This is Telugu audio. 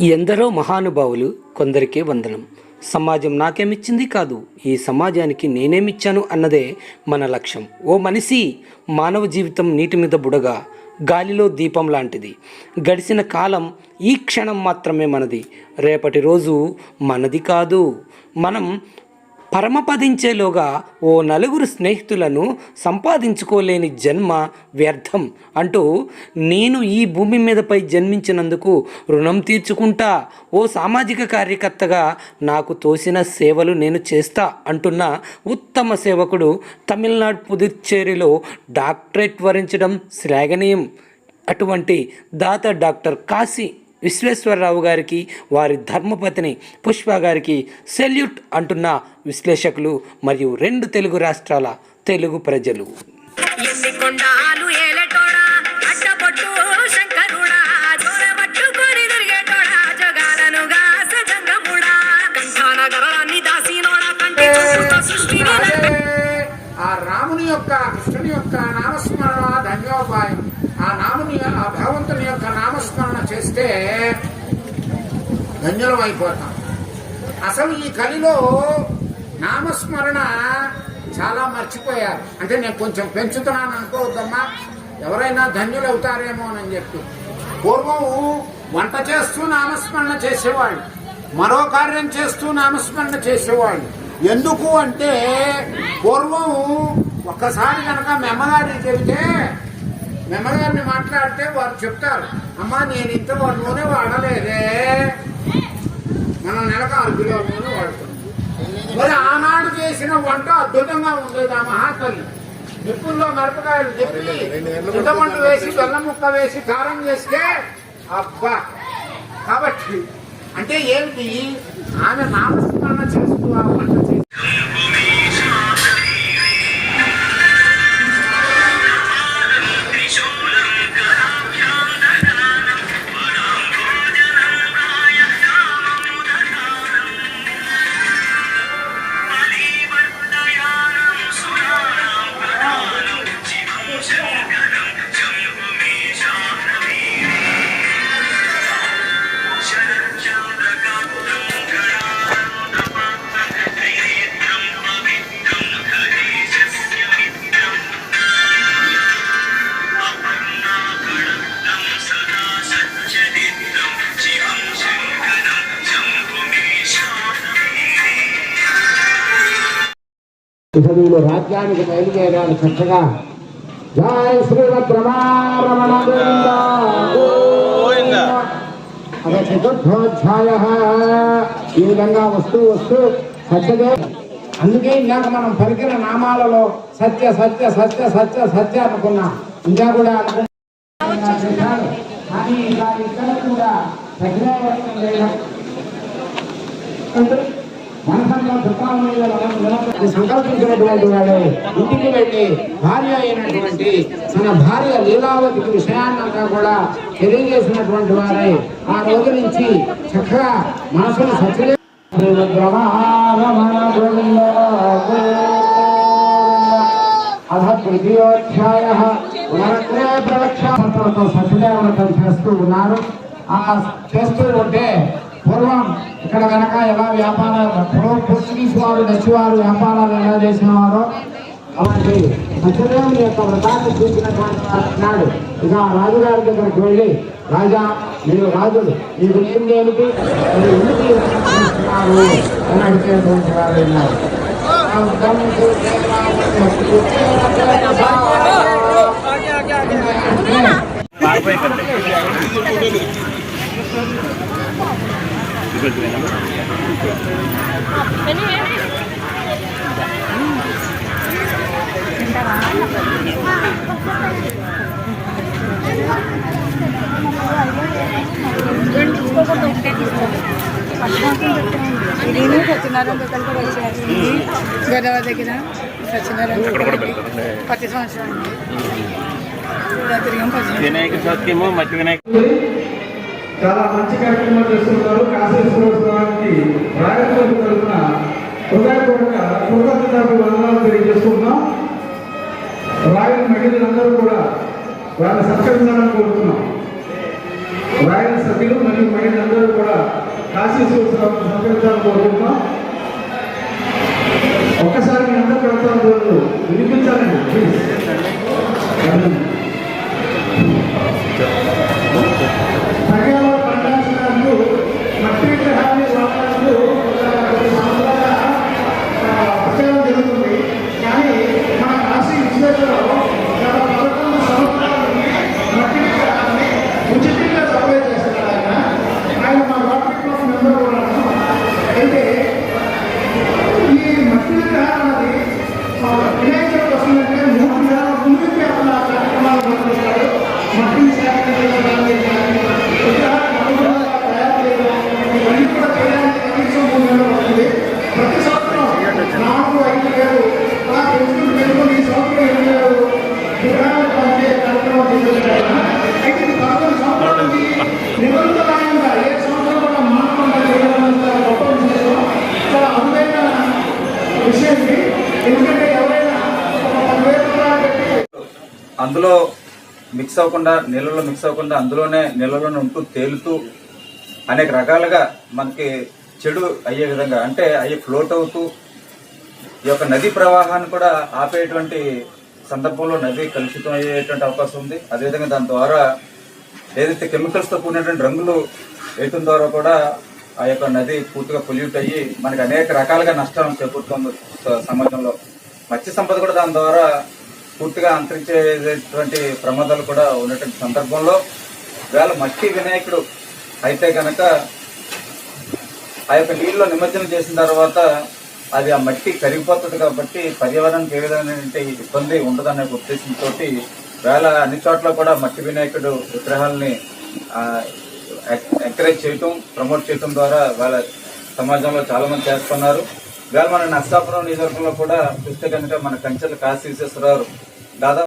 ఎందరో మహానుభావులు కొందరికే వందనం. సమాజం నాకేమిచ్చింది కాదు ఈ సమాజానికి నేనేమిచ్చాను అన్నదే మన లక్ష్యం. ఓ మనిషి మానవ జీవితం నీటి మీద బుడగా గాలిలో దీపం లాంటిది. గడిచిన కాలం ఈ క్షణం మాత్రమే మనది. రేపటి రోజు మనది కాదు. మనం పరమపదించేలోగా ఓ నలుగురు స్నేహితులను సంపాదించుకోలేని జన్మ వ్యర్థం అంటూ నేను ఈ భూమి మీదపై జన్మించినందుకు రుణం తీర్చుకుంటా ఓ సామాజిక కార్యకర్తగా నాకు తోసిన సేవలు నేను చేస్తా అంటున్న ఉత్తమ సేవకుడు తమిళనాడు పుదుచ్చేరిలో డాక్టరేట్ వరించడం శ్లాఘనీయం. అటువంటి దాత డాక్టర్ కాశీ విశ్వేశ్వరరావు గారికి వారి ధర్మపత్ని పుష్ప గారికి సెల్యూట్ అంటున్న విశ్లేషకులు మరియు రెండు తెలుగు రాష్ట్రాల తెలుగు ప్రజలు. ఆ రాముని యొక్క కృష్ణుని యొక్క నామస్మరణ ధన్యోపాయం ఆ నాముని ఆ భగవంతుని యొక్క నామస్మరణ చేస్తే ధన్యులం అయిపోతాం. అసలు ఈ కలిలో నామస్మరణ చాలా మర్చిపోయారు. అంటే నేను కొంచెం పెంచుతున్నాను అనుకోవద్దమ్మా. ఎవరైనా ధన్యులు అవుతారేమో అని చెప్పి. పూర్వం వంట చేస్తూ నామస్మరణ చేసేవాళ్ళు. మరో కార్యం చేస్తూ నామస్మరణ చేసేవాళ్ళు. ఎందుకు అంటే పూర్వం ఒక్కసారి కనుక మెమ్మగారికి చెబితే మెమ్మగారిని మాట్లాడితే వారు చెప్తారు అమ్మా నేను ఇంత నూనె వాడలేదే. మనం నెలకు ఆరు కిలోల నూనె వాడుతున్నాం మరి ఆనాడు చేసిన వంట అద్భుతంగా ఉండేది ఆ మహాతల్లి నిప్పుల్లో మిరపకాయలు చెప్పి చింతపండు వేసి బెల్లం ముక్క వేసి కారం చేస్తే అబ్బా! కాబట్టి అంటే ఏమిటి? ఆమె నామస్మరణ చేస్తూ ఆ వంట ఇక వీళ్ళు రాజ్యానికి బయలుదేరాలి చక్కగా. జై శ్రీమద్ రమారమణ గోవింద. అదే చతుర్థోధ్యాయ. ఈ విధంగా వస్తూ వస్తూ సత్యదే. అందుకే ఇందాక మనం పలికిన నామాలలో సత్య సత్య సత్య సత్య సత్య అనుకున్నాం. ఇంకా కూడా అనుకున్నా. చేశారు. కానీ ఇలా ఇక్కడ కూడా చేయడం మనసంలో దుఃఖాల మీద సంకల్పించినటువంటి వాడు ఇంటికి వెళ్ళి భార్య అయినటువంటి తన భార్య లీలావతికి విషయాన్నంతా కూడా తెలియజేసినటువంటి వారే ఆ రోజు నుంచి చక్కగా మనసును సత్యలే అధ తృతీయోధ్యాయ పునరగ్రే ప్రవక్ష్యాతో సత్యదేవతం చేస్తూ ఉన్నారు. ఆ చేస్తూ ఉంటే పూర్వం ఇక్కడ కనుక ఎలా వ్యాపారాలు పూర్వం పోర్చుగీస్ వారు డచ్ వారు వ్యాపారాలు ఎలా చేసినవారో అలాంటి సత్యదేవుని యొక్క వ్రతాన్ని చూసినటువంటి వారు నాడు ఇక ఆ రాజుగారి దగ్గరికి వెళ్ళి రాజా మీరు రాజులు మీ గురించి ఏమిటి మీరు ఎందుకు ఈ వ్రతం చేస్తున్నారు అని అడిగేటువంటి వారు ఉన్నారు నేను సత్యనారాయణ దుకాణంలో వచ్చాను గోదావరి దగ్గర సత్యనారాయణ ప్రతి సంవత్సరం తిరిగాం పది వినాయక చవితికేమో మట్టి వినాయక చాలా మంచి కార్యక్రమాలు చేస్తున్నారు. కాశీశ్వరస్వామికి రాయలసీమ తరఫున హృదయపూర్వక కృతజ్ఞతలు వందనాలు తెలియజేసుకుంటున్నాం. రాయల మహిళలందరూ కూడా వారిని సత్కరించాలని కోరుతున్నాం. రాయల సభ్యులు మరియు మహిళలందరూ కూడా కాశీ విశ్వేశ్వరరావు సహకరించాలని కోరుకుంటున్నాం. ఒక్కసారి మీ అందరూ పెడతాను వినిపించాలండి ప్లీజ్ అందులో మిక్స్ అవ్వకుండా నీళ్ళలో మిక్స్ అవ్వకుండా అందులోనే నీళ్ళలోనే ఉంటూ తేలుతూ అనేక రకాలుగా మనకి చెడు అయ్యే విధంగా అంటే అవి ఫ్లోట్ అవుతూ ఈ యొక్క నదీ ప్రవాహాన్ని కూడా ఆపేటువంటి సందర్భంలో నది కలుషితం అయ్యేటువంటి అవకాశం ఉంది. అదేవిధంగా దాని ద్వారా ఏదైతే కెమికల్స్తో కూడినటువంటి రంగులు వేయటం ద్వారా కూడా ఆ యొక్క నది పూర్తిగా పొల్యూట్ అయ్యి మనకి అనేక రకాలుగా నష్టాలను చేకూరుతుంది సమాజంలో. మత్స్య సంపద కూడా దాని ద్వారా పూర్తిగా అంతరించేటువంటి ప్రమాదాలు కూడా ఉన్నటువంటి సందర్భంలో వేళ మట్టి వినాయకుడు అయితే కనుక ఆ యొక్క నీళ్ళలో నిమజ్జనం చేసిన తర్వాత అది ఆ మట్టి కరిగిపోతుంది కాబట్టి పర్యావరణానికి ఏ విధమైనటువంటి ఇబ్బంది ఉండదనే ఉద్దేశంతో వేళ అన్ని చోట్ల కూడా మట్టి వినాయకుడు విగ్రహాలని ఎంకరేజ్ చేయటం ప్రమోట్ చేయటం ద్వారా వాళ్ళ సమాజంలో చాలామంది చేస్తున్నారు. వేళ మన నష్టాపురం నియోజకవర్గంలో కూడా చూస్తే కనుక మన కంచెల కాశీ విశ్వేశ్వరరావు దాదాపు